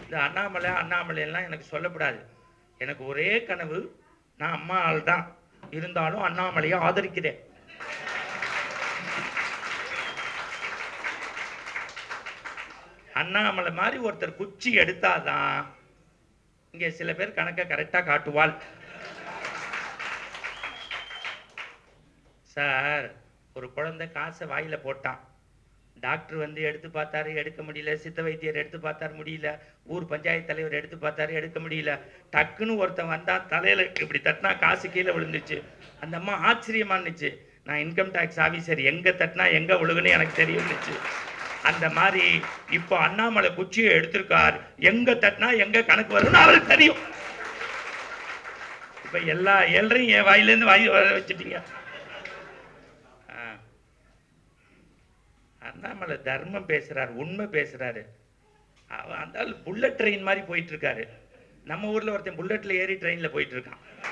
இந்த அண்ணாமலை அண்ணாமலையெல்லாம் எனக்கு சொல்லக்கூடாது எனக்கு ஒரே கனவு நான் அம்மா ஆள் தான் இருந்தாலும் அண்ணாமலையை ஆதரிக்கிறேன். அண்ணாமலை மாதிரி ஒருத்தர் குச்சி எடுத்தாதான் இங்கே சில பேர் கணக்கை கரெக்டாக காட்டுவாள். சார் ஒரு குழந்தை காசை வாயில போட்டான். டாக்டர் வந்து எடுத்து பார்த்தாரு எடுக்க முடியல. சித்த வைத்தியர் எடுத்து பார்த்தாரு முடியல. ஊர் பஞ்சாயத்து தலைவர் எடுத்து பார்த்தாரு எடுக்க முடியல. டக்குன்னு ஒருத்தன் வந்தா தலையில இப்படி தட்டினா காசு கீழே விழுந்துச்சு அந்த அம்மா ஆச்சரியமானுச்சு. நான் இன்கம் டேக்ஸ் ஆஃபீஸர் எங்க தட்டினா எங்க விழுகுன்னு எனக்கு தெரியும்னுச்சு. அந்த மாதிரி இப்போ அண்ணாமலை குச்சியை எடுத்திருக்கார். எங்க தட்டினா எங்க கணக்கு வரும்னு அவருக்கு தெரியும். இப்ப எல்லா ஏழரையும் என் வாயிலேருந்து வாய் வர வச்சுட்டீங்க. அண்ணாமலை தர்மம் பேசுறாரு உண்மை பேசுறாரு. அவ- அந்த புல்லட் ட்ரெயின் மாதிரி போயிட்டு இருக்காரு நம்ம ஊர்ல ஒருத்தன் புல்லட்ல ஏறி ட்ரெயின்ல போயிட்டு இருக்கான்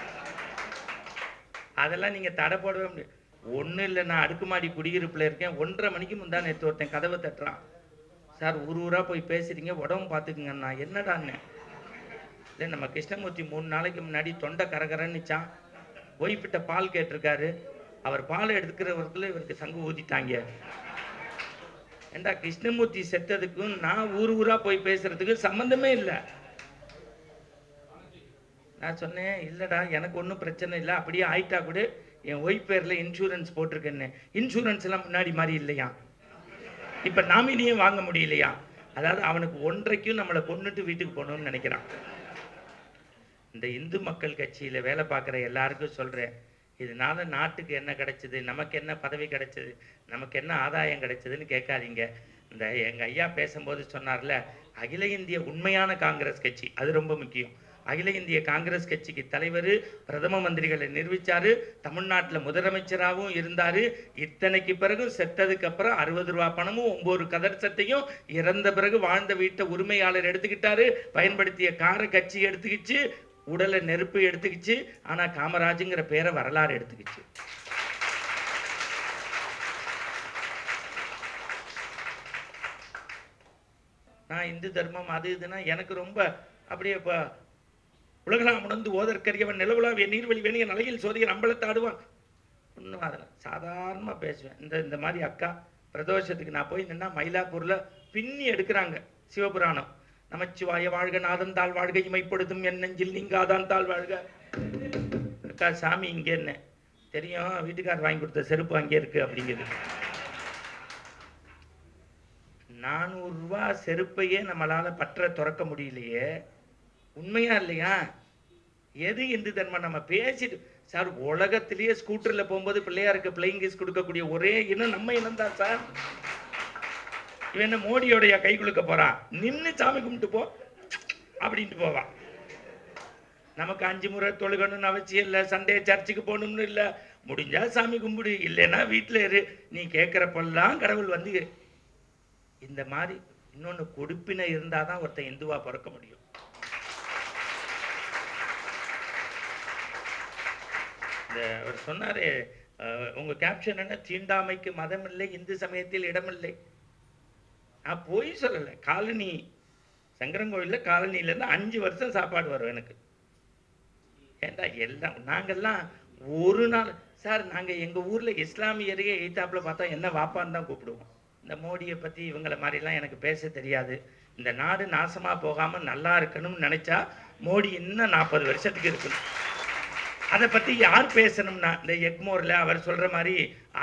அதெல்லாம் நீங்க தடை போடவே முடியாது ஒண்ணும் இல்லை நான் அடுக்குமாடி குடியிருப்புல இருக்கேன். ஒன்றரை மணிக்கு முந்தா நேற்று ஒருத்தன் கதவை தட்டுறான். சார் ஊர் ஊரா போய் பேசுறீங்க உடம்பு பார்த்துக்குங்கண்ணா என்னடான்னு? இல்லை நம்ம கிருஷ்ணமூர்த்தி மூணு நாளைக்கு முன்னாடி தொண்டை கரகரன்னுச்சான். ஒய்ஃபிட்ட பால் கேட்டிருக்காரு. அவர் பால் எடுத்துக்கிறவருக்குள்ள இவருக்கு சங்கு ஊதிட்டாங்க. ஏண்டா கிருஷ்ணமூர்த்தி செத்ததுக்கும் நான் ஊர் ஊரா போய் பேசுறதுக்கு சம்மந்தமே இல்லை. நான் சொன்னேன் இல்லைடா எனக்கு ஒன்றும் பிரச்சனை இல்லை. அப்படியே ஆயிட்டா கூட என் ஒய்ஃப் பேர்ல இன்சூரன்ஸ் போட்டிருக்கேன்னு. இன்சூரன்ஸ் எல்லாம் முன்னாடி மாதிரி இல்லையா? இப்ப நாமினியே வாங்க முடியலையா? அதாவது அவனுக்கு ஒன்றைக்கும் நம்மளை கொண்டுட்டு வீட்டுக்கு போகணும்னு நினைக்கிறான். இந்த இந்து மக்கள் கட்சியில வேலை பார்க்குற எல்லாருக்கும் சொல்றேன் இதனால நாட்டுக்கு என்ன கிடைச்சது? நமக்கு என்ன பதவி கிடைச்சது? நமக்கு என்ன ஆதாயம் கிடைச்சதுன்னு கேட்காதீங்க. இந்த எங்கள் ஐயா பேசும்போது சொன்னார்ல அகில இந்திய உண்மையான காங்கிரஸ் கட்சி அது ரொம்ப முக்கியம். அகில இந்திய காங்கிரஸ் கட்சிக்கு தலைவர் பிரதம மந்திரிகளை நிர்வகிச்சாரு தமிழ்நாட்டில் முதலமைச்சராகவும் இருந்தார். இத்தனைக்கு பிறகு செத்ததுக்கு அப்புறம் அறுபது ரூபா பணமும் ஒன்பது கதர்சத்தையும் இறந்த பிறகு வாழ்ந்த வீட்டை உரிமையாளர் எடுத்துக்கிட்டாரு. பயன்படுத்திய காரை கட்சி எடுத்துக்கிச்சு. உடலை நெருப்பு எடுத்துக்கிச்சு ஆனால் காமராஜுங்கிற பேரை வரலாறு எடுத்துக்கிச்சு. நான் இந்து தர்மம் அது இதுனா எனக்கு ரொம்ப அப்படியே இப்போ உலகலாம் உணர்ந்து ஓதற்கரியவன் நிலவுலாவிய நீர்வழி வேணிய நலையில் சோதிய அம்பலத்தாடுவான் ஒன்றும் அதெல்லாம் சாதாரணமாக பேசுவேன். இந்த இந்த மாதிரி அக்கா பிரதோஷத்துக்கு நான் போய் நின்னா மயிலாப்பூரில் பின்னி எடுக்கிறாங்க சிவபுராணம். நமச்சிவாய வாழ்க நாதன் தாழ் வாழ்க இமைப்படுத்தும் என் நெஞ்சில் நீங்காதான் தாழ் வாழ்க. அக்கா சாமி இங்கே என்ன? தெரியும் வீட்டுக்கார் வாங்கி கொடுத்த செருப்பு அங்கே இருக்கு அப்படிங்கிறது நானூறு ரூபா செருப்பையே நம்மளால பற்ற துறக்க முடியலையே. உண்மையா இல்லையா? எது இந்து தர்மம்? நம்ம பேசிட்டு சார் உலகத்திலேயே ஸ்கூட்டர்ல போகும்போது பிள்ளையாருக்கு பிள்ளைங் கிஸ் கொடுக்கக்கூடிய ஒரே இனம் நம்ம இனம் தான் சார். இவன் என்ன மோடியோடைய கை குலுக்க போறான் நின்று சாமி கும்பிட்டு போ. அப்படின்ட்டு போவான் நமக்கு அஞ்சு முறை தொழுகணும்னு அவசியம் இல்லை சண்டே சர்ச்சுக்கு போகணும்னு இல்லை. முடிஞ்சா சாமி கும்பிடு இல்லைன்னா வீட்டில் இரு. நீ கேட்குறப்பெல்லாம் கடவுள் வந்து இந்த மாதிரி இன்னொன்று கொடுப்பினை இருந்தால் தான் ஒருத்தன் இந்துவா பிறக்க முடியும். இந்த அவர் சொன்னார் உங்கள் கேப்ஷன் என்ன? தீண்டாமைக்கு மதமில்லை இந்து சமயத்தில் இடமில்லை. நான் போய் சொல்லலை. காலனி சங்கரங்கோயில்ல காலனில அஞ்சு வருஷம் சாப்பாடு வரும் எனக்கு. ஏண்டா எல்லாம் நாங்கள்லாம் ஒரு நாள் சார் நாங்கள் எங்கள் ஊரில் இஸ்லாமியரையே எய்தாப்பில் பார்த்தா என்ன வாப்பான்னு தான் கூப்பிடுவோம். இந்த மோடியை பற்றி இவங்கள மாதிரிலாம் எனக்கு பேச தெரியாது. இந்த நாடு நாசமாக போகாமல் நல்லா இருக்கணும்னு நினச்சா மோடி இன்னும் நாற்பது வருஷத்துக்கு இருக்கணும். அதை பற்றி யார் பேசணும்னா இந்த எக்மோரில் அவர் சொல்கிற மாதிரி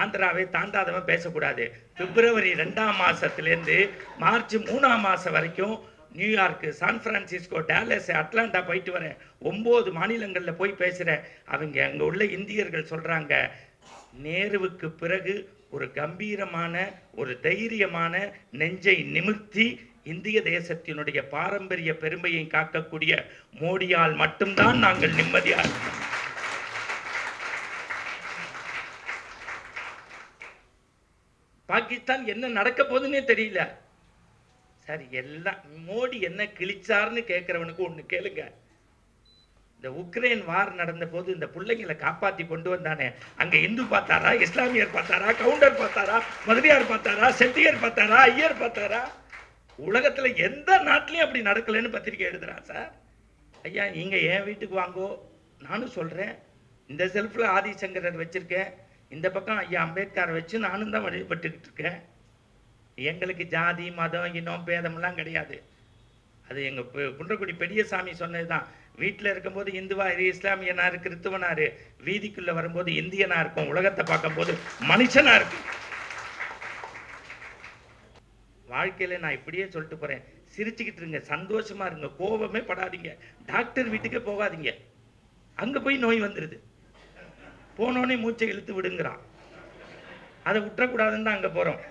ஆந்திராவை தாண்டாதவன் பேசக்கூடாது. பிப்ரவரி ரெண்டாம் மாதத்துலேருந்து மார்ச் மூணாம் மாதம் வரைக்கும் New York San Francisco Dallas Atlanta போயிட்டு வரேன். ஒம்பது மாநிலங்களில் போய் பேசுகிறேன் அவங்க அங்கே உள்ள இந்தியர்கள் சொல்கிறாங்க நேருவுக்கு பிறகு ஒரு கம்பீரமான ஒரு தைரியமான நெஞ்சை நிமிர்த்தி இந்திய தேசத்தினுடைய பாரம்பரிய பெருமையை காக்கக்கூடிய மோடியால் மட்டும்தான் நாங்கள் நிம்மதியாக இருக்கிறோம் பாகிஸ்தான் என்ன நடக்க போகுதுன்னே தெரியல. சார் எல்லாம் மோடி என்ன கிழிச்சாருன்னு கேட்கிறவனுக்கு ஒண்ணு கேளுங்க. இந்த உக்ரைன் வார் நடந்த போது இந்த பிள்ளைங்களை காப்பாத்தி கொண்டு வந்தானே. அங்க இந்து பார்த்தாரா இஸ்லாமியர் பார்த்தாரா கவுண்டர் பார்த்தாரா மதுரையார் பார்த்தாரா செட்டியர் பார்த்தாரா ஐயர் பார்த்தாரா? உலகத்துல எந்த நாட்டிலையும் அப்படி நடக்கலைன்னு பத்திரிக்கை எழுதுறான் சார். ஐயா நீங்க என் வீட்டுக்கு வாங்கோ. நானும் சொல்றேன். இந்த செல்ஃபில் ஆதிசங்கரர் வச்சிருக்கேன். இந்த பக்கம் ஐயா அம்பேத்கர் வச்சு நானும் தான் வழிபட்டுக்கிட்டு இருக்கேன். எங்களுக்கு ஜாதி மதம் இனம் பேதமெல்லாம் கிடையாது. அது எங்கள் குன்றக்குடி பெரியசாமி சொன்னது தான் வீட்டில் இருக்கும்போது இந்துவா இரு இஸ்லாமியனார் கிறிஸ்துவனாரு வீதிக்குள்ளே வரும்போது இந்தியனா இருக்கும் உலகத்தை பார்க்கும்போது மனுஷனா இருக்கும். வாழ்க்கையில் நான் இப்படியே சொல்லிட்டு போகிறேன் சிரிச்சுக்கிட்டு இருங்க சந்தோஷமா இருங்க கோபமே படாதீங்க. டாக்டர் வீட்டுக்கே போகாதீங்க. அங்கே போய் நோய் வந்துடுது போனோடனே மூச்சை இழுத்து விடுங்கிறான். அதை விட்டுறக்கூடாதுன்னு தான் அங்கே போகிறோம்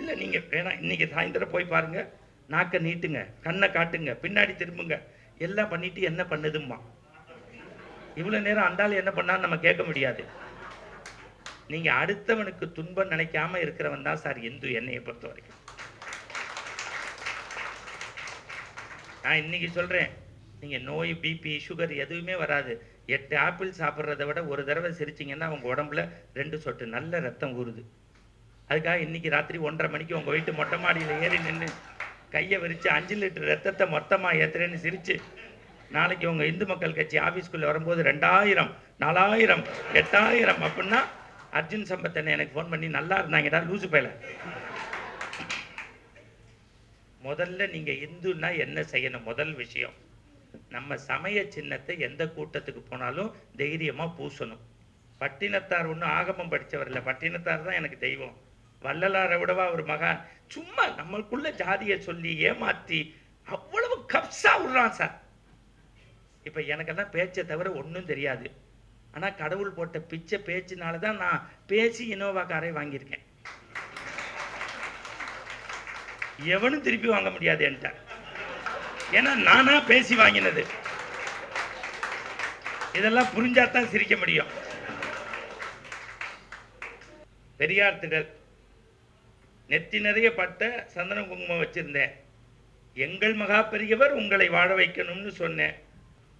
இல்லை நீங்கள் வேணாம் இன்றைக்கி சாயந்தரம் போய் பாருங்கள் நாக்கை நீட்டுங்க கண்ணை காட்டுங்க பின்னாடி திரும்புங்க. எல்லாம் பண்ணிட்டு என்ன பண்ணுதும்மா? இவ்வளோ நேரம் அந்தாலும் என்ன பண்ணான்னு நம்ம கேட்க முடியாது. நீங்கள் அடுத்தவனுக்கு துன்பம் நினைக்காம இருக்கிறவன் தான் சார் இந்து என்னையை பொறுத்த வரைக்கும் நான் இன்னைக்கு சொல்கிறேன் நீங்கள் நோய் பிபி சுகர் எதுவுமே வராது. எட்டு ஆப்பிள் சாப்பிட்றத விட ஒரு தடவை சிரிச்சீங்கன்னா உங்கள் உடம்புல ரெண்டு சொட்டு நல்ல ரத்தம் ஊறுது. அதுக்காக இன்னைக்கு ராத்திரி ஒன்றரை மணிக்கு உங்கள் வீட்டு மொட்டை மாடியில் ஏறி நின்று கையை விரித்து அஞ்சு லிட்டர் ரத்தத்தை மொத்தமாக ஏற்றுறேன்னு சிரித்து நாளைக்கு உங்கள் இந்து மக்கள் கட்சி ஆஃபீஸ்க்குள்ளே வரும்போது ரெண்டாயிரம் நாலாயிரம் எட்டாயிரம் அப்படின்னா அர்ஜுன் சம்பத்தனை எனக்கு ஃபோன் பண்ணி நல்லா இருந்தாங்கடா லூசு பயில. முதல்ல நீங்கள் இந்துன்னா என்ன செய்யணும்? முதல் விஷயம். நம்ம சமய சின்னத்தை எந்த கூட்டத்துக்கு போனாலும் தைரியமா பூசணும். பட்டினத்தார் ஒன்றும் ஆகமம் படித்தவர் இல்லை. பட்டினத்தார் தான் எனக்கு தெய்வம். வள்ளலாரை விடவா ஒரு மகான். சும்மா நம்மளுக்குள்ள ஜாதியை சொல்லி ஏமாற்றி அவ்வளவு கப்ஸா விடுறான் சார். இப்ப எனக்கெல்லாம் பேச்சை தவிர ஒன்றும் தெரியாது. ஆனா கடவுள் போட்ட பிச்சை பேச்சினால தான் நான் பேசி இனோவா காரை வாங்கியிருக்கேன். எவனும் திருப்பி வாங்க முடியாது என்கிட்ட. ஏன்னா நானா பேசி வாங்கினது. இதெல்லாம் புரிஞ்சாதான் சிரிக்க முடியும். பெரியார் திடல். நெத்தி நிறைய பட்ட சந்தன குங்குமம் வச்சிருந்தேன். எங்கள் மகா பெரியவர் உங்களை வாழ வைக்கணும்னு சொன்னேன்.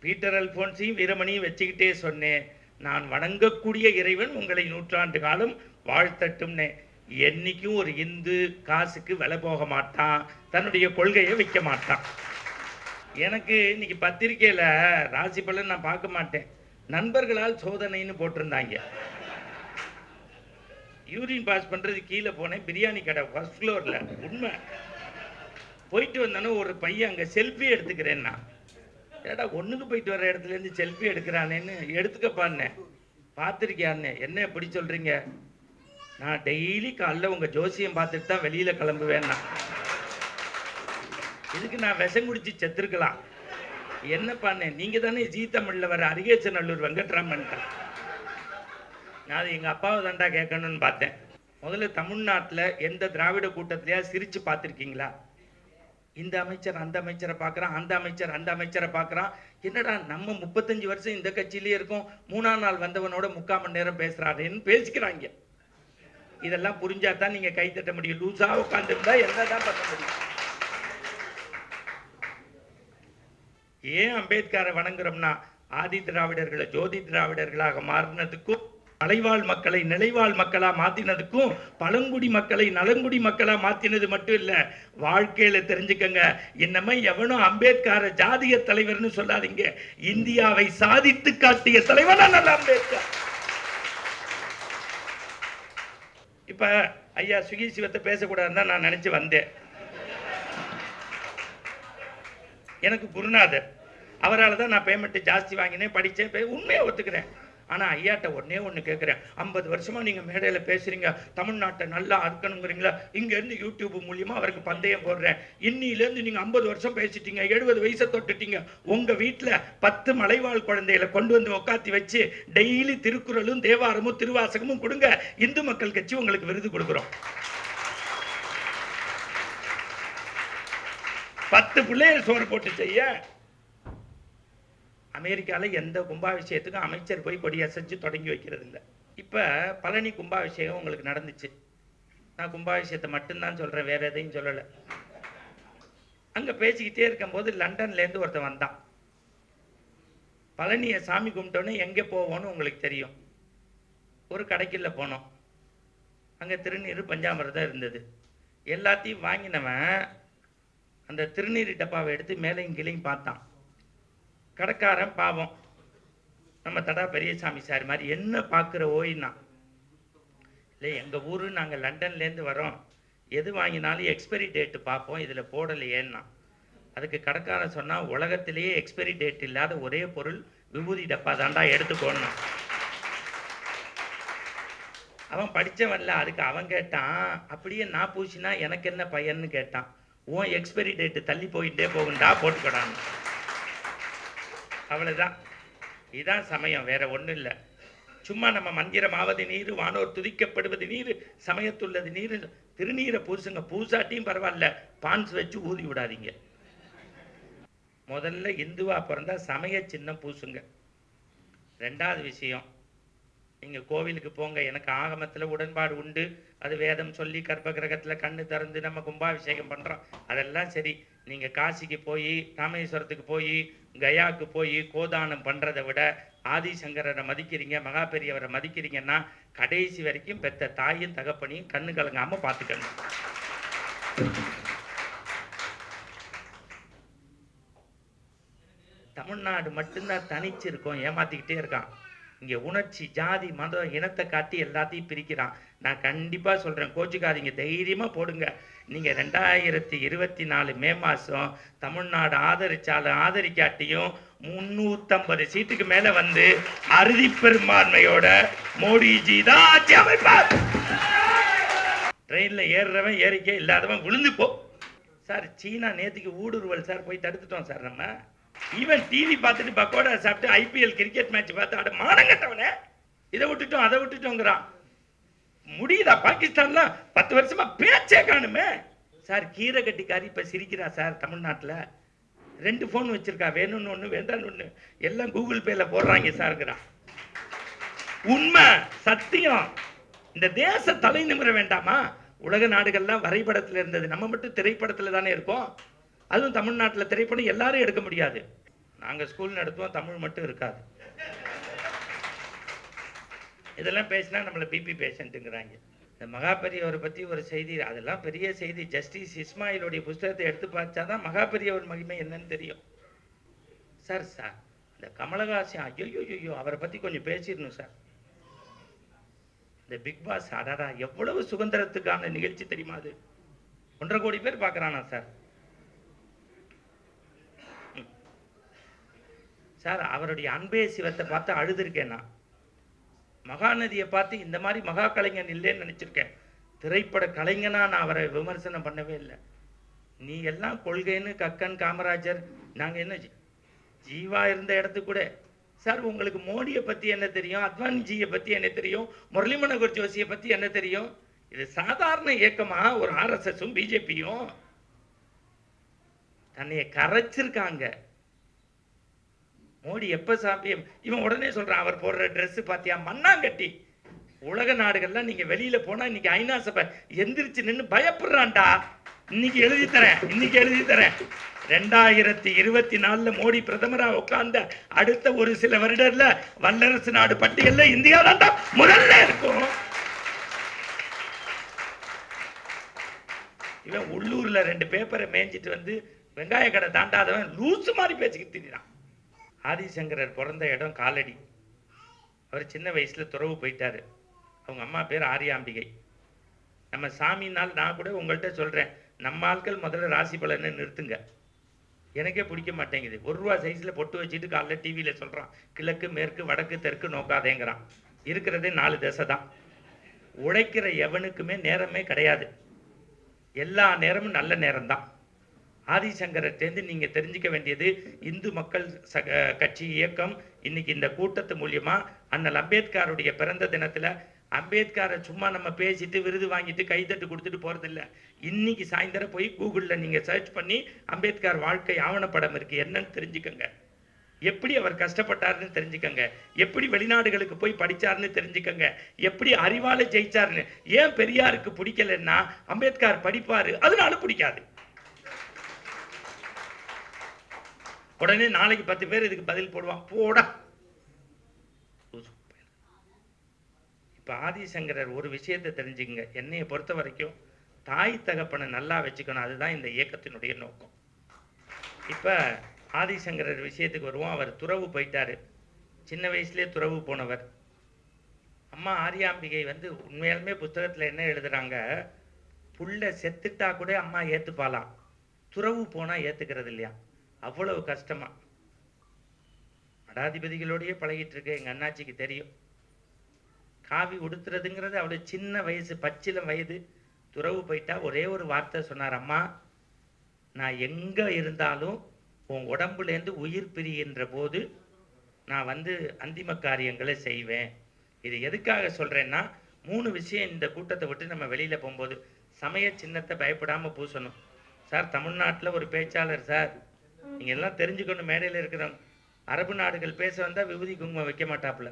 பீட்டர் அல்போன்ஸையும் வீரமணியும் வச்சுக்கிட்டே சொன்னேன். நான் வணங்கக்கூடிய இறைவன் உங்களை நூற்றாண்டு காலம் வாழ்த்தட்டும்னே. என்னைக்கும் ஒரு இந்து காசுக்கு விலை போக மாட்டான். தன்னுடைய கொள்கையை விற்க மாட்டான். எனக்கு இன்னைக்கு பத்திரிக்கையில் ராசி பலன் நான் பார்க்க மாட்டேன். நண்பர்களால் சோதனைன்னு போட்டிருந்தாங்க. யூரின் பாஸ் பண்றது கீழே போனேன் பிரியாணி கடை ஃபர்ஸ்ட் ஃப்ளோர்ல உண்மை. போயிட்டு வந்தானே ஒரு பையன் அங்க செல்ஃபி எடுத்துக்கிறேன்னா. ஏடா ஒண்ணுக்கு போயிட்டு வர இடத்துல இருந்து செல்ஃபி எடுக்கிறானேன்னு எடுத்துக்கப்பான்னு பார்த்துருக்கியான்னு என்ன எப்படி சொல்றீங்க? நான் டெய்லி காலைல உங்க ஜோசியம் பார்த்துட்டு தான் வெளியில கிளம்புவேன்னா. இதுக்கு நான் விஷம் குடிச்சு செத்துருக்கலாம். என்ன பண்ணேன் நீங்க தானே ஜீ தமிழ்ல வர அரிகேசநல்லூர் வெங்கட்ராமன் நான் அது எங்க அப்பாவை தாண்டா கேட்கணும்னு பார்த்தேன். முதல்ல தமிழ்நாட்டில் எந்த திராவிட கூட்டத்திலயா சிரிச்சு பார்த்துருக்கீங்களா? இந்த அமைச்சர் அந்த அமைச்சரை பார்க்குறான் அந்த அமைச்சர் அந்த அமைச்சரை பார்க்குறான். என்னடா நம்ம முப்பத்தஞ்சு வருஷம் இந்த கட்சியிலேயே இருக்கும். மூணாம் நாள் வந்தவனோட முக்கால் மணி நேரம் பேசுகிறாருன்னு பேசிக்கிறாங்க. இதெல்லாம் புரிஞ்சாதான் தான் நீங்க கை தட்ட முடியும். லூஸாக உட்காந்துருந்தா என்னதான் பண்ண முடியும்? ஏன் அம்பேத்கரை வணங்குறோம்னா ஆதி திராவிடர்களை ஜோதி திராவிடர்களாக மாறினதுக்கும் மலைவாழ் மக்களை நிலைவாழ் மக்களாக மாற்றினதுக்கும் பழங்குடி மக்களை நலங்குடி மக்களாக மாற்றினது மட்டும் இல்லை வாழ்க்கையில் தெரிஞ்சுக்கங்க என்னமே எவனும் அம்பேத்கரை ஜாதிய தலைவர்னு சொல்லாதீங்க இந்தியாவை சாதித்து காட்டிய தலைவர் நல்ல அம்பேத்கர். இப்போ ஐயா சுகி சிவத்தை பேசக்கூடாதுன்னு தான் நான் நினச்சி வந்தேன். எனக்கு குருநாதர். அவரால் தான் நான் பேமெண்ட்டு ஜாஸ்தி வாங்கினேன் படித்தேன் பே- உண்மையை ஒத்துக்கிறேன். ஆனால் ஐயாட்ட ஒன்றே ஒன்று கேட்குறேன் ஐம்பது வருஷமா நீங்கள் மேடையில் பேசுறீங்க. தமிழ்நாட்டை நல்லா அறுக்கணுங்கிறீங்களா? இங்கேருந்து யூடியூப் மூலியமா அவருக்கு பந்தயம் போடுறேன். இன்னிலேருந்து நீங்கள் ஐம்பது வருஷம் பேசிட்டீங்க எழுபது வயசை தொட்டுட்டீங்க. உங்கள் வீட்டில் பத்து மலைவாழ் குழந்தைகளை கொண்டு வந்து உட்காத்தி வச்சு டெய்லி திருக்குறளும் தேவாரமும் திருவாசகமும் கொடுங்க. இந்து மக்கள் கட்சி உங்களுக்கு விருது கொடுக்குறோம். பத்து பிள்ளைகள் சோறு போட்டு செய்ய. அமெரிக்காவில் எந்த கும்பாபிஷேகத்துக்கும் அமைச்சர் போய் கொடி அசைச்சு தொடங்கி வைக்கிறது இல்லை இப்போ பழனி கும்பாபிஷேகம் உங்களுக்கு நடந்துச்சு. நான் கும்பாபிஷேகத்தை மட்டும்தான் சொல்கிறேன் வேற எதையும் சொல்லலை. அங்கே பேசிக்கிட்டே இருக்கும்போது லண்டன்லேருந்து ஒருத்தன் வந்தான். பழனியை சாமி கும்பிட்டோன்னே எங்கே போவோன்னு உங்களுக்கு தெரியும். ஒரு கடைக்குள்ள போனோம். அங்கே திருநீர் பஞ்சாமிர்தம் இருந்தது. எல்லாத்தையும் வாங்கினவன் அந்த திருநீர் டப்பாவை எடுத்து மேலையும் கீழையும் பார்த்தான். கடைக்காரன் பாவம். நம்ம தடா பெரியசாமி சார் மாதிரி என்ன பார்க்குற ஓய்னா? இல்லை எங்கள் ஊர் நாங்கள் லண்டன்லேருந்து வரோம். எது வாங்கினாலும் எக்ஸ்பைரி டேட்டு பார்ப்போம். இதில் போடலையேன்னா. அதுக்கு கடைக்காரன் சொன்னால் உலகத்திலேயே எக்ஸ்பைரி டேட் இல்லாத ஒரே பொருள் விபூதி டப்பா தாண்டா எடுத்துக்கோன்னா. அவன் படித்தவன்ல அதுக்கு அவன் கேட்டான் அப்படியே நான் பூசினா எனக்கு என்ன பையன்னு? கேட்டான். உன் எக்ஸ்பைரி டேட்டு தள்ளி போயிட்டே போகுண்டா போட்டுக்கடான்னு. அவ்வளவுதான். இதான் சமயம் வேற ஒன்றும் இல்லை. சும்மா நம்ம மந்திரமாவது நீர் வானோர் துதிக்கப்படுவது நீர் சமயத்துள்ளது நீர் திருநீரை பூசுங்க. பூசாட்டியும் பரவாயில்ல பான்ஸ் வச்சு ஊதி விடாதீங்க. முதல்ல இந்துவா பிறந்தா சமய சின்னம் பூசுங்க. ரெண்டாவது விஷயம் நீங்கள் கோவிலுக்கு போங்க எனக்கு ஆகமத்தில் உடன்பாடு உண்டு. அது வேதம் சொல்லி கர்ப்ப கிரகத்தில் கண்ணு திறந்து நம்ம கும்பாபிஷேகம் பண்ணுறோம் அதெல்லாம் சரி. நீங்கள் காசிக்கு போய் ராமேஸ்வரத்துக்கு போய் கயாவுக்கு போய் கோதானம் பண்ணுறதை விட ஆதிசங்கரரை மதிக்கிறீங்க மகா பெரியவரை மதிக்கிறீங்கன்னா கடைசி வரைக்கும் பெத்த தாயும் தகப்பனையும் கண்ணு கலங்காமல் பார்த்துக்கணும் தமிழ்நாடு மட்டும்தான் தனிச்சு இருக்கோம் ஏமாத்திக்கிட்டே இருக்கான். இங்கே உணர்ச்சி ஜாதி மதம் இனத்தை காட்டி எல்லாத்தையும் பிரிக்கிறான். நான் கண்டிப்பாக சொல்கிறேன் கோச்சுக்காதீங்க தைரியமாக போடுங்க. நீங்கள் ரெண்டாயிரத்தி இருபத்தி நாலு மே மாதம் தமிழ்நாடு ஆதரிச்சாலும் ஆதரிக்காட்டியும் முந்நூற்றம்பது சீட்டுக்கு மேலே வந்து அறுதி பெரும்பான்மையோட மோடிஜி தான் ஆட்சி அமைப்பார். ட்ரெயினில் ஏறுறவன் ஏறிக்கை இல்லாதவன் விழுந்துப்போ சார் சீனா நேற்றுக்கு ஊடுருவல் சார் போய் தடுத்துட்டோம் சார் நம்ம. இவன் டிவி பார்த்துட்டு பக்கோடா சாப்பிட்டு ஐபிஎல் கிரிக்கெட் மேட்ச் பார்த்து அட மானங்கட்டவனே இதை விட்டுட்டோம் அதை விட்டுட்டோங்கிறான். முடியுதா பாகிஸ்தான்ல? பத்து வருஷமா பேச்சே காணுமே. சார் கீரை கட்டிக்காரி இப்ப சிரிக்கிறா சார் தமிழ்நாட்டில். ரெண்டு ஃபோன் வச்சிருக்கா வேணும்னு ஒண்ணு வேண்டாம்னு ஒண்ணு. எல்லாம் கூகுள் பேல போடுறாங்க சார்ங்கிறான். உண்மை சத்தியம். இந்த தேச தலை நிமிர வேண்டாமா? உலக நாடுகள்லாம் வரைபடத்தில் இருந்தது. நம்ம மட்டும் திரைப்படத்தில் தானே இருக்கோம். அதுவும் தமிழ்நாட்டில் திரைப்படம் எல்லாரும் எடுக்க முடியாது. நாங்கள் ஸ்கூல் நடத்துவோம் தமிழ் மட்டும் இருக்காது. இதெல்லாம் பேசினா நம்மளை பிபி பேஷண்ட்டுங்கிறாங்க இந்த மகாபெரியவரை பற்றி ஒரு செய்தி அதெல்லாம் பெரிய செய்தி. ஜஸ்டிஸ் இஸ்மாயிலுடைய புஸ்தகத்தை எடுத்து பார்த்தா தான் மகாபெரியவர் மகிமை என்னன்னு தெரியும். சார் சார் இந்த கமலஹாசன் ஐயோ ஐயோ அவரை பற்றி கொஞ்சம் பேசிடணும் சார். இந்த பிக் பாஸ் அடாடா எவ்வளவு சுதந்திரத்துக்கான நிகழ்ச்சி தெரியுமா அது? ஒன்றரை கோடி பேர் பார்க்கறானா சார்? சார் அவருடைய அன்பே சிவத்தை பார்த்து அழுதுருக்கேன் நான். மகாநதியை பார்த்து இந்த மாதிரி மகா கலைஞன் இல்லைன்னு நினச்சிருக்கேன். திரைப்பட கலைஞனாக நான் அவரை விமர்சனம் பண்ணவே இல்லை. நீ எல்லாம் கொள்கைன்னு கக்கன் காமராஜர் நாங்கள் என்ன ஜீவா இருந்த இடத்துக்கு கூட. சார் உங்களுக்கு மோடியை பற்றி என்ன தெரியும்? அத்வானிஜியை பற்றி என்ன தெரியும்? முரளி மனோகர் ஜோஷியை என்ன தெரியும்? இது சாதாரண இயக்கமாக ஒரு ஆர்எஸ்எஸும் பிஜேபியும் தன்னையை கரைச்சிருக்காங்க. மோடி எப்போ சாப்பியம் இவன் உடனே சொல்கிறான் அவர் போடுற ட்ரெஸ்ஸு பார்த்தியா மண்ணாங்கட்டி. உலக நாடுகள்லாம் நீங்க வெளியில் போனால் இன்னைக்கு ஐநா சபை எந்திரிச்சு நின்று பயப்படுறான்டா. இன்னைக்கு எழுதி தரேன் இன்னைக்கு எழுதி தரேன். ரெண்டாயிரத்தி இருபத்தி நாலில் மோடி பிரதமராக உட்கார்ந்த அடுத்த ஒரு சில வருடத்தில் வல்லரசு நாடு பட்டியலில் இந்தியா தான் முதல்ல இருக்கும். இவன் உள்ளூரில் ரெண்டு பேப்பரை மேய்ஞ்சிட்டு வந்து வெங்காய கடை தாண்டாதவன் லூசு மாதிரி பேச்சுக்கிட்டு திரிறான் ஆதிசங்கரர் பிறந்த இடம் காலடி. அவர் சின்ன வயசில் துறவு போயிட்டார். அவங்க அம்மா பேர் ஆரியாம்பிகை. நம்ம சாமினால் நான் கூட உங்கள்கிட்ட சொல்கிறேன் நம்ம ஆட்கள் முதல்ல ராசி பலனை நிறுத்துங்க. எனக்கே பிடிக்க மாட்டேங்குது. ஒரு ரூபா சைஸில் பொட்டு வச்சுட்டு காலைல டிவியில் சொல்கிறான் கிழக்கு மேற்கு வடக்கு தெற்கு நோக்காதேங்கிறான். இருக்கிறதே நாலு தசை தான். உழைக்கிற எவனுக்குமே நேரமே கிடையாது. எல்லா நேரமும் நல்ல நேரம்தான். ஆதிசங்கரத்தேந்து நீங்கள் தெரிஞ்சுக்க வேண்டியது இந்து மக்கள் சக கட்சி இயக்கம். இன்னைக்கு இந்த கூட்டத்து மூலியமா அண்ணல் அம்பேத்கருடைய பிறந்த தினத்தில் அம்பேத்கரை சும்மா நம்ம பேசிட்டு விருது வாங்கிட்டு கைதட்டு கொடுத்துட்டு போகிறதில்ல இன்னைக்கு சாயந்தரம் போய் கூகுளில் நீங்கள் சர்ச் பண்ணி அம்பேத்கர் வாழ்க்கை ஆவணப்படம் இருக்குது என்னன்னு தெரிஞ்சுக்கோங்க. எப்படி அவர் கஷ்டப்பட்டாருன்னு தெரிஞ்சுக்கங்க. எப்படி வெளிநாடுகளுக்கு போய் படிச்சாருன்னு தெரிஞ்சுக்கங்க. எப்படி அறிவால ஜெயிச்சாருன்னு. ஏன் பெரியாருக்கு பிடிக்கலன்னா அம்பேத்கர் படிப்பார் அதனால பிடிக்காது. உடனே நாளைக்கு பத்து பேர் இதுக்கு பதில் போடுவான் போடா. இப்ப ஆதிசங்கரர் ஒரு விஷயத்தை தெரிஞ்சுக்கங்க. என்னைய பொறுத்த வரைக்கும் தாய் தகப்பனை நல்லா வச்சுக்கணும். அதுதான் இந்த இயக்கத்தினுடைய நோக்கம். இப்போ ஆதிசங்கரர் விஷயத்துக்கு வருவோம். அவர் துறவு போயிட்டாரு. சின்ன வயசுலேயே துறவு போனவர். அம்மா ஆரியாம்பிகை வந்து உண்மையாலுமே புத்தகத்தில் என்ன எழுதுறாங்க? புள்ள செத்துட்டா கூட அம்மா ஏற்றுப்பாளாம் துறவு போனால் ஏற்றுக்கிறது இல்லையா அவ்வளவு கஷ்டமா. மடாதிபதிகளோடயே பழகிட்டு இருக்க எங்கள் அண்ணாச்சிக்கு தெரியும். காவி உடுத்துறதுங்கிறது அவ்வளோ சின்ன வயசு பச்சிலம் வயது. துறவு போயிட்டா ஒரே ஒரு வார்த்தை சொன்னார் அம்மா நான் எங்கே இருந்தாலும் உன் உடம்புலேருந்து உயிர் பிரிகின்ற போது நான் வந்து அந்திம காரியங்களை செய்வேன். இது எதுக்காக சொல்கிறேன்னா மூணு விஷயம் இந்த கூட்டத்தை விட்டு நம்ம வெளியில் போகும்போது சமய சின்னத்தை பயப்படாமல் பூசணும். சார் தமிழ்நாட்டில் ஒரு பேச்சாளர் சார். நீங்கள் எல்லாம் தெரிஞ்சுக்கணும் மேடையில் இருக்கிறவங்க அரபு நாடுகள் பேச வந்தால் விபூதி குங்குமம் வைக்க மாட்டாப்புல.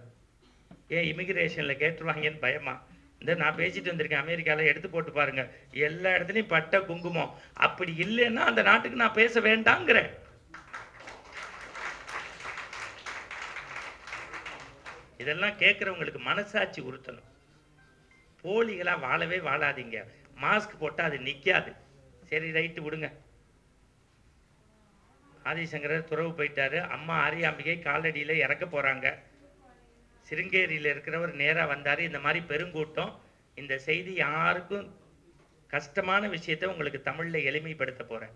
ஏன் இமிகிரேஷனில் கேட்டுருவாங்கன்னு பயமா? இந்த நான் பேசிட்டு வந்திருக்கேன் அமெரிக்காவில் எடுத்து போட்டு பாருங்க. எல்லா இடத்துலையும் பட்ட குங்குமம். அப்படி இல்லைன்னா அந்த நாட்டுக்கு நான் பேச வேண்டாங்கிறேன். இதெல்லாம் கேட்குறவங்களுக்கு மனசாட்சி உறுத்தணும். போலிகளா வாழவே வாழாதீங்க. மாஸ்க் போட்டால் அது நிற்காது சரி ரைட்டு விடுங்க. ஆதிசங்கரர் துறவு போயிட்டாரு. அம்மா ஆரியாம்பிகை காலடியில் இறக்க போகிறாங்க சிருங்கேரியில் இருக்கிறவர் நேராக வந்தார். இந்த மாதிரி பெருங்கூட்டம் இந்த செய்தி யாருக்கும் கஷ்டமான விஷயத்த உங்களுக்கு தமிழில் எளிமைப்படுத்த போகிறேன்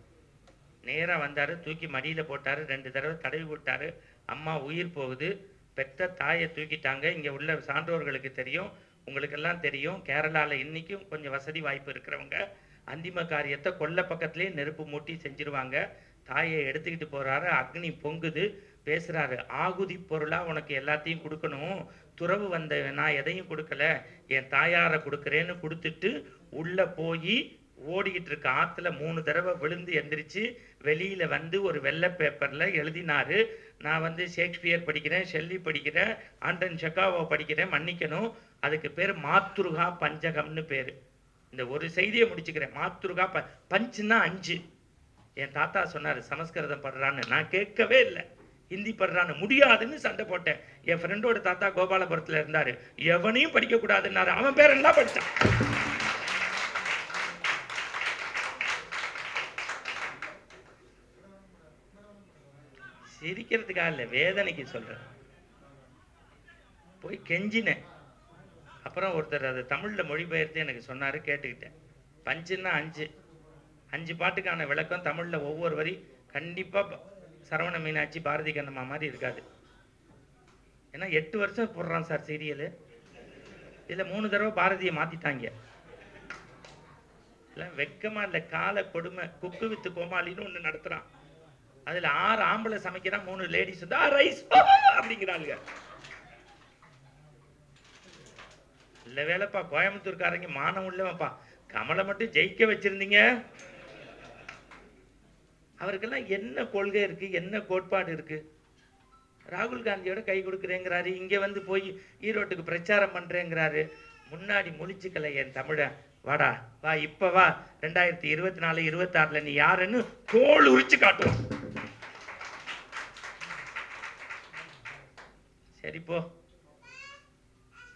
நேராக வந்தார் தூக்கி மடியில் போட்டார் ரெண்டு தடவை தடவி விட்டாரு. அம்மா உயிர் போகுது. பெற்ற தாயை தூக்கிட்டாங்க. இங்கே உள்ள சான்றோர்களுக்கு தெரியும். உங்களுக்கெல்லாம் தெரியும். கேரளாவில் இன்னைக்கும் கொஞ்சம் வசதி வாய்ப்பு இருக்கிறவங்க. அந்திம காரியத்தை கொல்ல பக்கத்துலேயே நெருப்பு மூட்டி செஞ்சிருவாங்க. தாயை எடுத்துக்கிட்டு போறாரு அக்னி பொங்குது பேசுறாரு. ஆகுதி பொருளா உனக்கு எல்லாத்தையும் கொடுக்கணும். துறவு வந்த நான் எதையும் கொடுக்கல. என் தாயாரை கொடுக்குறேன்னு கொடுத்துட்டு உள்ள போய் ஓடிக்கிட்டு இருக்க. ஆத்துல மூணு தடவை விழுந்து எந்திரிச்சு வெளியில வந்து ஒரு வெள்ளை பேப்பர்ல எழுதினாரு. நான் வந்து ஷேக்ஸ்பியர் படிக்கிறேன் ஷெல்லி படிக்கிறேன் ஆண்டன் செக்காவோ படிக்கிறேன் மன்னிக்கணும். அதுக்கு பேர் மாத்துருகா பஞ்சகம்னு பேரு. இந்த ஒரு செய்தியை முடிச்சுக்கிறேன். மாத்துருகா ப பஞ்சுன்னா அஞ்சு. என் தாத்தா சொன்னார் சமஸ்கிருதம் படுறான்னு. நான் கேட்கவே இல்லை. ஹிந்தி படுறான்னு. முடியாதுன்னு சண்டை போட்டேன். என் ஃப்ரெண்டோட தாத்தா கோபாலபுரத்தில் இருந்தார். எவனையும் படிக்கக்கூடாதுன்னாரு. அவன் பேரெல்லாம் படித்தான் சிரிக்கிறதுக்காக இல்லை வேதனைக்கு சொல்கிறேன் போய் கெஞ்சினேன். அப்புறம் ஒருத்தர் அதை தமிழில் மொழிபெயர்த்து எனக்கு சொன்னார் கேட்டுக்கிட்டேன். பஞ்சுன்னா அஞ்சு. அஞ்சு பாட்டுக்கான விளக்கம் தமிழில் ஒவ்வொரு வரி கண்டிப்பாக சரவண மீனாட்சி பாரதி கண்ணம்மா மாதிரி இருக்காது. ஏன்னா எட்டு வருஷம் போடுறான் சார் சீரியலு. இதில் மூணு தடவை பாரதியை மாற்றிட்டாங்க இல்லை வெக்கமாக இல்லை கால கொடுமை குக்கு வித்து கோமாளின்னு ஒன்று நடத்துகிறான் அதில் ஆறு ஆம்பளை சமைக்கிறான் மூணு லேடிஸ் வந்து ரைஸ் அப்படிங்கிறாளுங்க. இல்லை வேலைப்பா கோயம்புத்தூர்காரங்க மானம் உள்ளவன்ப்பா. கமலை மட்டும் ஜெயிக்க வச்சிருந்தீங்க. அவருக்கெல்லாம் என்ன கொள்கை இருக்கு என்ன கோட்பாடு இருக்கு? ராகுல் காந்தியோட கை கொடுக்குறேங்கிறாரு இங்க வந்து போய் ஈரோட்டுக்கு பிரச்சாரம் பண்றேங்கிறாரு. முன்னாடி முழிச்சுக்கல என் தமிழன். வாடா வா இப்ப வா. ரெண்டாயிரத்தி இருபத்தி நாலு இருபத்தாறுல நீ யாருன்னு கோல் உரிச்சு காட்டும் சரி போ.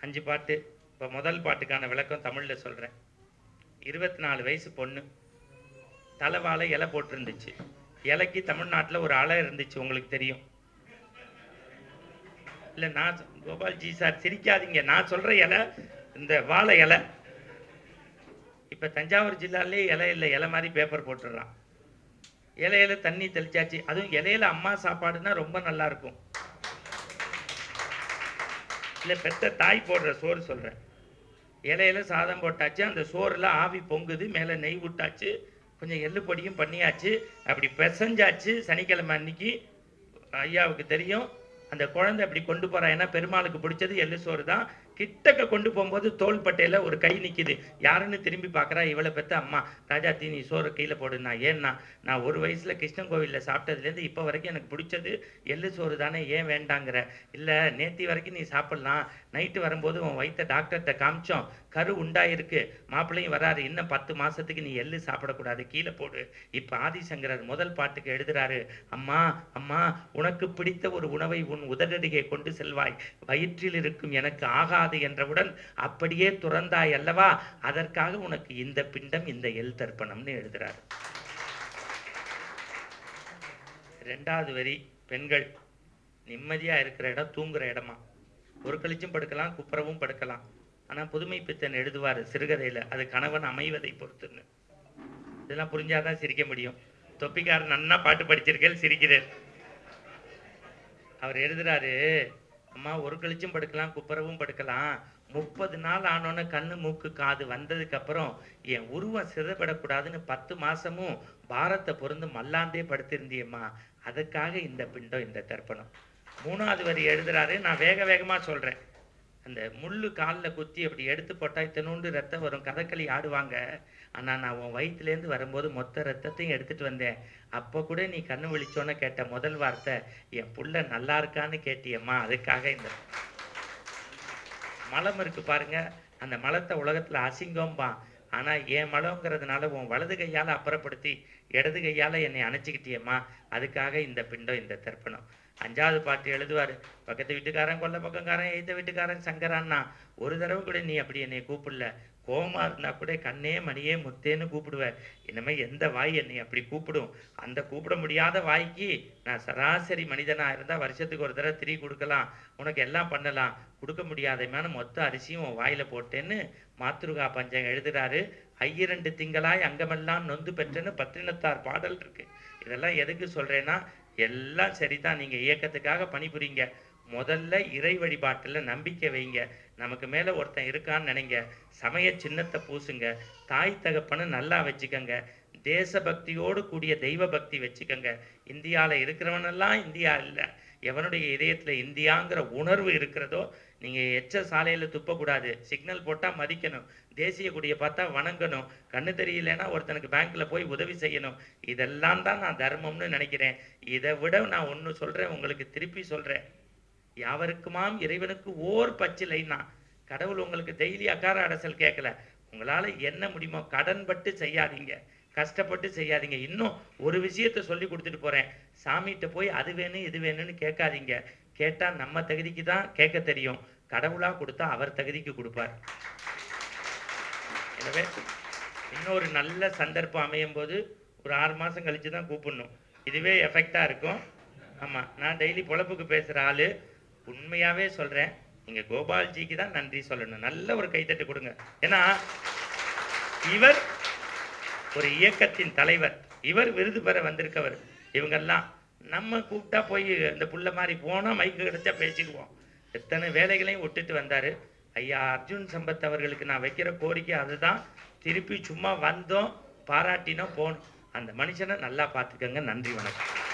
அஞ்சு பாட்டு. இப்போ முதல் பாட்டுக்கான விளக்கம் தமிழில் சொல்கிறேன் இருபத்தி நாலு வயசு பொண்ணு. தலைவாழை இலை போட்டிருந்துச்சு. இலைக்கு தமிழ்நாட்டில் ஒரு அலை இருந்துச்சு உங்களுக்கு தெரியும். இல்லை நான் கோபால்ஜி சார் சிரிக்காதீங்க. நான் சொல்கிற இலை இந்த வாழை இலை இப்போ தஞ்சாவூர் ஜில்லாலே இலை இல்லை இலை மாதிரி பேப்பர் போட்டுடுறான். இலையில தண்ணி தெளிச்சாச்சு. அதுவும் இலையில அம்மா சாப்பாடுனா ரொம்ப நல்லா இருக்கும். இல்லை பெத்த தாய் போடுற சோறு சொல்கிறேன் இலையில சாதம் போட்டாச்சு அந்த சோறுல ஆவி பொங்குது மேலே நெய் விட்டாச்சு கொஞ்சம் எள்ளு பொடியும் பண்ணியாச்சு. அப்படி பிசைஞ்சாச்சு. சனிக்கிழமை அன்னைக்கு ஐயாவுக்கு தெரியும். அந்த குழந்தை அப்படி கொண்டு போகிறா ஏன்னா பெருமாளுக்கு பிடிச்சது எள்ளு சோறு தான் கிட்டக்க கொண்டு போகும்போது தோள்பட்டையில் ஒரு கை நிற்கிது யாருன்னு திரும்பி பார்க்கறா? இவளை பெற்ற அம்மா. ராஜாத்தி நீ சோறு கீழே போடுனா ஏன்னா நான் ஒரு வயசுல கிருஷ்ணன் கோவில்ல சாப்பிட்டதுலேருந்து இப்போ வரைக்கும் எனக்கு பிடிச்சது எள்ளு சோறு தானே. ஏன் வேண்டாங்கிற? இல்லை நேத்தி வரைக்கும் நீ சாப்பிட்லாம். நைட்டு வரும்போது உன் வயிற்ற டாக்டர்கிட்ட காமிச்சோம். கரு உண்டாயிருக்கு. மாப்பிள்ளையும் வராரு. இன்னும் பத்து மாதத்துக்கு நீ எள்ளு சாப்பிடக்கூடாது. கீழே போடு. இப்போ ஆதிசங்கரர் முதல் பாட்டுக்கு எழுதுறாரு. அம்மா அம்மா உனக்கு பிடித்த ஒரு உணவை உன் உதடடிகை கொண்டு செல்வாய். வயிற்றில் இருக்கும் எனக்கு ஆகாது. என்றவுடன் அப்படியே துறந்தாய் அல்லவா? அதற்காக உனக்கு இந்த பிண்டம் இந்த எல் தர்ப்பணம்னு எழுதுறாரு. ரெண்டாவது வரி பெண்கள் நிம்மதியாக இருக்கிற இடம் தூங்குற இடமா? ஒரு கழிச்சும் படுக்கலாம் குப்புறவும் படுக்கலாம். ஆனா புதுமை பித்தன் எழுதுவாரு சிறுகதையில அது கணவன் அமைவதை பொறுத்துன்னு. இதெல்லாம் புரிஞ்சாதான் சிரிக்க முடியும். தொப்பிக்காரன் நன்னா பாட்டு படிச்சிருக்கேன் சிரிக்கிறேன். அவர் எழுதுறாரு அம்மா ஒரு கழிச்சும் படுக்கலாம் குப்புறவும் படுக்கலாம். முப்பது நாள் ஆனோன்னு கண்ணு மூக்கு காது வந்ததுக்கு அப்புறம் என் உருவம் சிதப்படக்கூடாதுன்னு பத்து மாசமும் பாரத்தை பொருந்து மல்லாந்தே படுத்திருந்தியம்மா. அதுக்காக இந்த பிண்டம் இந்த தர்ப்பணம். மூணாவது வரி எழுதுறாரு. நான் வேக வேகமா சொல்றேன். அந்த முள்ளு காலில் குத்தி அப்படி எடுத்து போட்டா இத்தனோண்டு ரத்தம் வரும். கதகளி ஆடுவாங்க. ஆனால் நான் உன் வயிற்றுலேருந்து வரும்போது மொத்த ரத்தத்தையும் எடுத்துட்டு வந்தேன். அப்போ கூட நீ கண்ணு விழிச்சோன்னு கேட்ட முதல் வார்த்தை என் புள்ள நல்லா இருக்கான்னு கேட்டியம்மா அதுக்காக இந்த மலம் இருக்கு பாருங்க. அந்த மலத்தை உலகத்துல அசிங்கம்பான். ஆனா என் மலங்கிறதுனால உன் வலது கையால அப்புறப்படுத்தி இடது கையால என்னை அணைச்சிக்கிட்டியம்மா. அதுக்காக இந்த பிண்டம் இந்த தர்ப்பணம். அஞ்சாவது பாட்டு எழுதுவாரு பக்கத்து வீட்டுக்காரன் கொல்ல பக்கம்காரன் எய்த்த வீட்டுக்காரன் சங்கரான்னா ஒரு தடவை கூட நீ அப்படி என்னை கூப்பிடல. கோவமா இருந்தா கூட கண்ணே மணியே முத்தேன்னு கூப்பிடுவேன் இனிமே எந்த வாய் என்னை அப்படி கூப்பிடும்? அந்த கூப்பிட முடியாத வாய்க்கு நான் சராசரி மனிதனா இருந்தா வருஷத்துக்கு ஒரு தடவை திரி கொடுக்கலாம். உனக்கு எல்லாம் பண்ணலாம். கொடுக்க முடியாதமான மொத்த அரிசியும் உன் வாயில போட்டேன்னு மாத்ருகா பஞ்சம் எழுதுறாரு. ஐயிரண்டு திங்களாய் அங்கமெல்லாம் நொந்து பெற்றேன்னு பத்தினத்தார் பாடல் இருக்கு. இதெல்லாம் எதுக்கு சொல்றேன்னா எல்லாம் சரிதான். நீங்க இயக்கத்துக்காக பணிபுரிங்க. முதல்ல இறை வழிபாட்டில் நம்பிக்கை வைங்க. நமக்கு மேலே ஒருத்தன் இருக்கான்னு நினைங்க. சமய சின்னத்தை பூசுங்க. தாய் தகப்பனை நல்லா வச்சுக்கோங்க. தேசபக்தியோடு கூடிய தெய்வ பக்தி வச்சுக்கோங்க. இந்தியாவில் இருக்கிறவனெல்லாம் இந்தியா இல்லை. எவனுடைய இதயத்தில் இந்தியாங்கிற உணர்வு இருக்கிறதோ நீங்கள் எச்ச சாலையில் துப்பக்கூடாது. சிக்னல் போட்டால் மதிக்கணும். தேசிய கொடியை பார்த்தா வணங்கணும். கண்ணு தெரியலன்னா ஒருத்தனுக்கு பேங்க்கில் போய் உதவி செய்யணும். இதெல்லாம் தான் நான் தர்மம்னு நினைக்கிறேன். இதை விட நான் ஒன்று சொல்கிறேன் உங்களுக்கு திருப்பி சொல்கிறேன் யாவருக்குமாம் இறைவனுக்கு ஓர் பச்சிலைன்னா கடவுள் உங்களுக்கு டெய்லி அகார அடைசல் கேட்கல உங்களால என்ன முடியுமோ கடன்பட்டு செய்யாதீங்க. கஷ்டப்பட்டு செய்யாதீங்க. இன்னும் ஒரு விஷயத்த சொல்லி கொடுத்துட்டு போறேன். சாமிகிட்ட போய் அது வேணும் இது வேணும்னு கேட்காதீங்க. கேட்டால் நம்ம தகுதிக்கு தான் கேட்க தெரியும். கடவுளா கொடுத்தா அவர் தகுதிக்கு கொடுப்பார். எனவே இன்னொரு நல்ல சந்தர்ப்பம் அமையும் போது ஒரு ஆறு மாதம் கழிச்சு தான் கூப்பிடணும். இதுவே எஃபெக்டாக இருக்கும். ஆமாம் நான் டெய்லி பொழப்புக்கு பேசுகிற ஆள். உண்மையாகவே சொல்கிறேன் நீங்கள் கோபால்ஜிக்கு தான் நன்றி சொல்லணும். நல்ல ஒரு கைத்தட்டு கொடுங்க. ஏன்னா இவர் ஒரு இயக்கத்தின் தலைவர். இவர் விருது பெற வந்திருக்கவர். இவங்கெல்லாம் நம்ம கூப்பிட்டா போய் இந்த புள்ள மாதிரி போனால் மைக்கு கிடச்சா பேசிக்குவோம். எத்தனை வேலைகளையும் விட்டுட்டு வந்தார். ஐயா அர்ஜுன் சம்பத் அவர்களுக்கு நான் வைக்கிற கோரிக்கை அதுதான். திருப்பி சும்மா வந்தோம் பாராட்டினோம் போனோம். அந்த மனுஷனை நல்லா பார்த்துக்கங்க. நன்றி வணக்கம்.